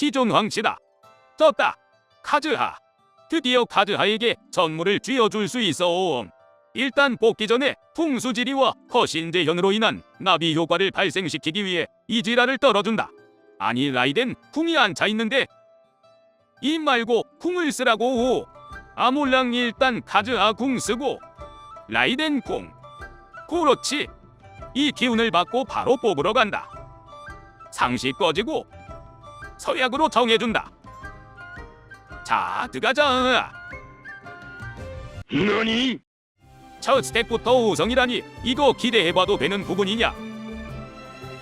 지존 황치다. 떴다. 카즈하. 드디어 카즈하에게 선물을 쥐어줄 수 있어. 일단 뽑기 전에 풍수지리와 허신재현으로 인한 나비 효과를 발생시키기 위해 이지라를 떨어준다. 아니 라이덴 궁이 안차 있는데 이 말고 궁을 쓰라고. 아몰랑 일단 카즈하 궁 쓰고 라이덴 궁. 그렇지. 이 기운을 받고 바로 뽑으러 간다. 상시 꺼지고 서약으로 정해준다. 자, 들어가자. 너니? 첫 스텝부터 우성이라니 이거 기대해봐도 되는 부분이냐?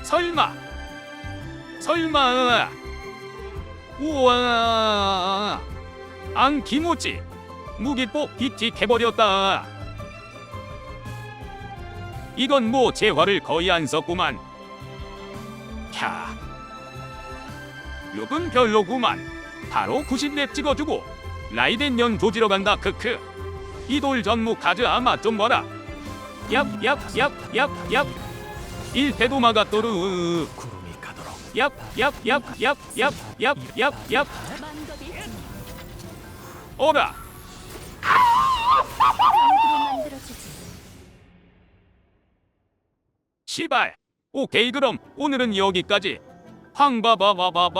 설마? 설마? 우와! 안 기모찌 무기뽀 빅틱해버렸다. 이건 뭐 재화를 거의 안 썼구만. 캬. 욕은 별로구만. 바로 90렙 찍어주고 라이덴 년 조지러 간다 크크. 이돌 전무 카즈 아마 좀 뭐라. 얍얍얍얍얍. 일패도 마가또르. 구름이 가도록 얍얍얍얍얍얍얍얍얍. 오라. 시발. 오케이 그럼 오늘은 여기까지. 황바바바바바.